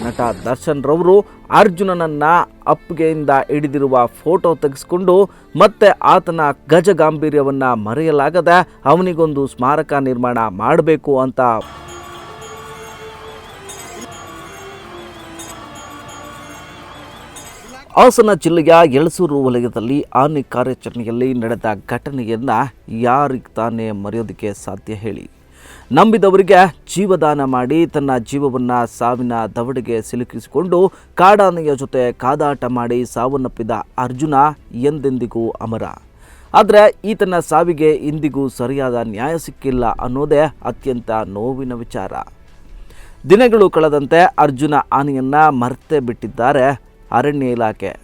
ನಟ ದರ್ಶನ್ ರವರು ಅರ್ಜುನನನ್ನ ಅಪ್ಗೆಯಿಂದ ಹಿಡಿದಿರುವ ಫೋಟೋ ತೆಗೆಸಿಕೊಂಡು ಮತ್ತೆ ಆತನ ಗಜ ಗಾಂಭೀರ್ಯವನ್ನ ಮರೆಯಲಾಗದೆ ಅವನಿಗೊಂದು ಸ್ಮಾರಕ ನಿರ್ಮಾಣ ಮಾಡಬೇಕು ಅಂತ ಹಾಸನ ಜಿಲ್ಲೆಯ ಎಳಸೂರು ವಲಯದಲ್ಲಿ ಆನೆ ಕಾರ್ಯಾಚರಣೆಯಲ್ಲಿ ನಡೆದ ಘಟನೆಯನ್ನ ಯಾರಿಗೆ ತಾನೇ ಮರೆಯೋದಕ್ಕೆ ಸಾಧ್ಯ ಹೇಳಿ. ನಂಬಿದವರಿಗೆ ಜೀವದಾನ ಮಾಡಿ ತನ್ನ ಜೀವವನ್ನು ಸಾವಿನ ದವಡೆಗೆ ಸಿಲುಕಿಸಿಕೊಂಡು ಕಾಡಾನೆಯ ಜೊತೆ ಕಾದಾಟ ಮಾಡಿ ಸಾವನ್ನಪ್ಪಿದ ಅರ್ಜುನ ಎಂದೆಂದಿಗೂ ಅಮರ. ಆದರೆ ಈತನ ಸಾವಿಗೆ ಇಂದಿಗೂ ಸರಿಯಾದ ನ್ಯಾಯ ಸಿಕ್ಕಿಲ್ಲ ಅನ್ನೋದೇ ಅತ್ಯಂತ ನೋವಿನ ವಿಚಾರ. ದಿನಗಳು ಕಳೆದಂತೆ ಅರ್ಜುನ ಆನೆಯನ್ನು ಮರೆತೇ ಬಿಟ್ಟಿದ್ದಾರೆ ಅರಣ್ಯ ಇಲಾಖೆ.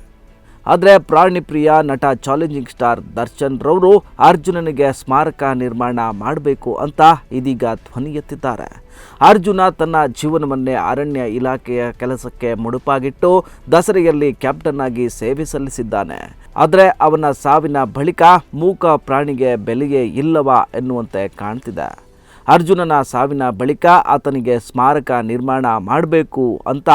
ಆದರೆ ಪ್ರಾಣಿ ಪ್ರಿಯ ನಟ ಚಾಲೆಂಜಿಂಗ್ ಸ್ಟಾರ್ ದರ್ಶನ್ ರವರು ಅರ್ಜುನನಿಗೆ ಸ್ಮಾರಕ ನಿರ್ಮಾಣ ಮಾಡಬೇಕು ಅಂತ ಇದೀಗ ಧ್ವನಿ ಎತ್ತಿದ್ದಾರೆ. ಅರ್ಜುನ ತನ್ನ ಜೀವನವನ್ನೇ ಅರಣ್ಯ ಇಲಾಖೆಯ ಕೆಲಸಕ್ಕೆ ಮುಡುಪಾಗಿಟ್ಟು ದಸರೆಯಲ್ಲಿ ಕ್ಯಾಪ್ಟನ್ ಆಗಿ ಸೇವೆ ಸಲ್ಲಿಸಿದ್ದಾನೆ. ಆದರೆ ಅವನ ಸಾವಿನ ಬಳಿಕ ಮೂಕ ಪ್ರಾಣಿಗೆ ಬೆಲೆಯೇ ಇಲ್ಲವಾ ಎನ್ನುವಂತೆ ಕಾಣ್ತಿದೆ. ಅರ್ಜುನನ ಸಾವಿನ ಬಳಿಕ ಆತನಿಗೆ ಸ್ಮಾರಕ ನಿರ್ಮಾಣ ಮಾಡಬೇಕು ಅಂತ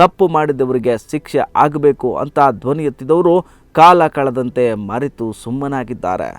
ತಪ್ಪು ಮಾಡಿದವರಿಗೆ ಶಿಕ್ಷೆ ಆಗಬೇಕು ಅಂತ ಧ್ವನಿ ಎತ್ತಿದವರು ಕಾಲ ಕಳೆದಂತೆ ಮರೆತು ಸುಮ್ಮನಾಗಿದ್ದಾರೆ.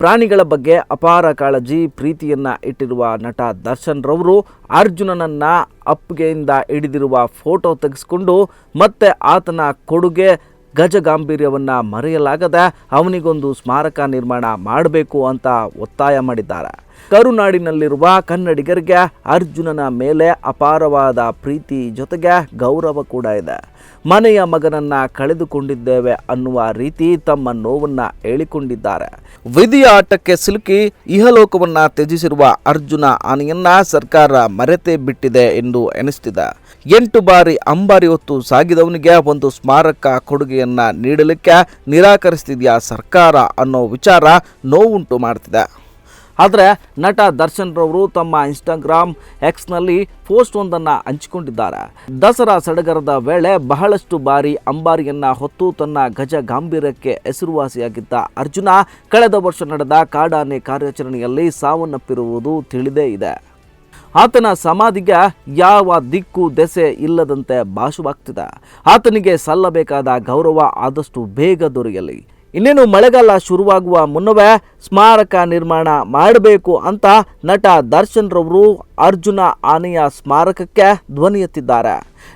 ಪ್ರಾಣಿಗಳ ಬಗ್ಗೆ ಅಪಾರ ಕಾಳಜಿ, ಪ್ರೀತಿಯನ್ನ ಇಟ್ಟಿರುವ ನಟ ದರ್ಶನ್ ರವರು ಅರ್ಜುನನನ್ನ ಅಪ್ಪಿಗೆಯಿಂದ ಹಿಡಿದಿರುವ ಫೋಟೋ ತೆಗೆಸಿಕೊಂಡು ಮತ್ತೆ ಆತನ ಕೊಡುಗೆ ಗಜ ಗಾಂಭೀರ್ಯವನ್ನ ಮರೆಯಲಾಗದೆ ಅವನಿಗೊಂದು ಸ್ಮಾರಕ ನಿರ್ಮಾಣ ಮಾಡಬೇಕು ಅಂತ ಒತ್ತಾಯ ಮಾಡಿದ್ದಾರೆ. ಕರುನಾಡಿನಲ್ಲಿರುವ ಕನ್ನಡಿಗರಿಗೆ ಅರ್ಜುನನ ಮೇಲೆ ಅಪಾರವಾದ ಪ್ರೀತಿ ಜೊತೆಗೆ ಗೌರವ ಕೂಡ ಇದೆ. ಮನೆಯ ಮಗನನ್ನ ಕಳೆದುಕೊಂಡಿದ್ದೇವೆ ಅನ್ನುವ ರೀತಿ ತಮ್ಮ ನೋವನ್ನ ಹೇಳಿಕೊಂಡಿದ್ದಾರೆ. ವಿಧಿಯ ಆಟಕ್ಕೆ ಸಿಲುಕಿ ಇಹಲೋಕವನ್ನ ತ್ಯಜಿಸಿರುವ ಅರ್ಜುನ ಆನೆಯನ್ನ ಸರ್ಕಾರ ಮರೆತೇ ಬಿಟ್ಟಿದೆ ಎಂದು ಎನಿಸ್ತಿದೆ. ಎಂಟು ಬಾರಿ ಅಂಬಾರಿ ಹೊತ್ತು ಸಾಗಿದವನಿಗೆ ಒಂದು ಸ್ಮಾರಕ ಕೊಡುಗೆಯನ್ನ ನೀಡಲಿಕ್ಕೆ ನಿರಾಕರಿಸ್ತಿದೆಯಾ ಸರ್ಕಾರ ಅನ್ನೋ ವಿಚಾರ ನೋವುಂಟು ಮಾಡ್ತಿದೆ. ಆದರೆ ನಟ ದರ್ಶನ್ ರವರು ತಮ್ಮ ಇನ್ಸ್ಟಾಗ್ರಾಮ್ ಎಕ್ಸ್ನಲ್ಲಿ ಪೋಸ್ಟ್ ಒಂದನ್ನು ಹಂಚಿಕೊಂಡಿದ್ದಾರೆ. ದಸರಾ ಸಡಗರದ ವೇಳೆ ಬಹಳಷ್ಟು ಬಾರಿ ಅಂಬಾರಿಯನ್ನ ಹೊತ್ತು ತನ್ನ ಗಜ ಗಾಂಭೀರ್ಯಕ್ಕೆ ಹೆಸರುವಾಸಿಯಾಗಿದ್ದ ಅರ್ಜುನ ಕಳೆದ ವರ್ಷ ನಡೆದ ಕಾಡಾನೆ ಕಾರ್ಯಾಚರಣೆಯಲ್ಲಿ ಸಾವನ್ನಪ್ಪಿರುವುದು ತಿಳಿದೇ ಇದೆ. ಆತನ ಸಮಾಧಿಗೆ ಯಾವ ದಿಕ್ಕು ದೆಸೆ ಇಲ್ಲದಂತೆ ಭಾಷವಾಗ್ತಿದೆ ಆತನಿಗೆ ಸಲ್ಲಬೇಕಾದ ಗೌರವ ಆದಷ್ಟು ಬೇಗ ದೊರೆಯಲಿ. ಇನ್ನೇನು ಮಳೆಗಾಲ ಶುರುವಾಗುವ ಮುನ್ನವೇ ಸ್ಮಾರಕ ನಿರ್ಮಾಣ ಮಾಡಬೇಕು ಅಂತ ನಟ ದರ್ಶನ್ ರವರು ಅರ್ಜುನ ಆನೆಯ ಸ್ಮಾರಕಕ್ಕೆ ಧ್ವನಿ ಎತ್ತಿದ್ದಾರೆ.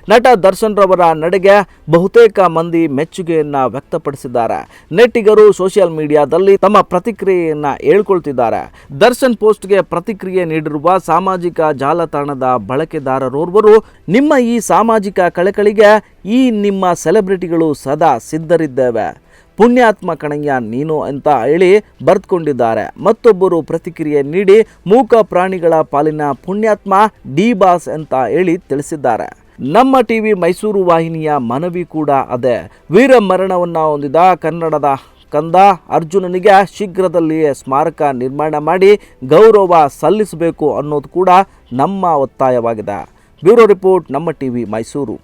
ನಟ ದರ್ಶನ್ ರವರ ನಡೆಗೆ ಬಹುತೇಕ ಮಂದಿ ಮೆಚ್ಚುಗೆಯನ್ನ ವ್ಯಕ್ತಪಡಿಸಿದ್ದಾರೆ. ನೆಟ್ಟಿಗರು ಸೋಷಿಯಲ್ ಮೀಡಿಯಾದಲ್ಲಿ ತಮ್ಮ ಪ್ರತಿಕ್ರಿಯೆಯನ್ನ ಹೇಳ್ಕೊಳ್ತಿದ್ದಾರೆ. ದರ್ಶನ್ ಪೋಸ್ಟ್ಗೆ ಪ್ರತಿಕ್ರಿಯೆ ನೀಡಿರುವ ಸಾಮಾಜಿಕ ಜಾಲತಾಣದ ಬಳಕೆದಾರರೋರ್ವರು, ನಿಮ್ಮ ಈ ಸಾಮಾಜಿಕ ಕಳಕಳಿಗೆ ಈ ನಿಮ್ಮ ಸೆಲೆಬ್ರಿಟಿಗಳು ಸದಾ ಸಿದ್ಧರಿದ್ದೇವೆ. ಪುಣ್ಯಾತ್ಮ ಕಣಯ್ಯ ನೀನು ಅಂತ ಹೇಳಿ ಬರೆದುಕೊಂಡಿದ್ದಾರೆ. ಮತ್ತೊಬ್ಬರು ಪ್ರತಿಕ್ರಿಯೆ ನೀಡಿ, ಮೂಕ ಪ್ರಾಣಿಗಳ ಪಾಲಿನ ಪುಣ್ಯಾತ್ಮ ಡಿ ಬಾಸ್ ಅಂತ ಹೇಳಿ ತಿಳಿಸಿದ್ದಾರೆ. ನಮ್ಮ ಟಿವಿ ಮೈಸೂರು ವಾಹಿನಿಯ ಮನವಿ ಕೂಡ ಅದೇ. ವೀರ ಮರಣವನ್ನು ಹೊಂದಿದ ಕನ್ನಡದ ಕಂದ ಅರ್ಜುನನಿಗೆ ಶೀಘ್ರದಲ್ಲಿಯೇ ಸ್ಮಾರಕ ನಿರ್ಮಾಣ ಮಾಡಿ ಗೌರವ ಸಲ್ಲಿಸಬೇಕು ಅನ್ನೋದು ಕೂಡ ನಮ್ಮ ಒತ್ತಾಯವಾಗಿದೆ. Bureau report, Namma TV Mysuru.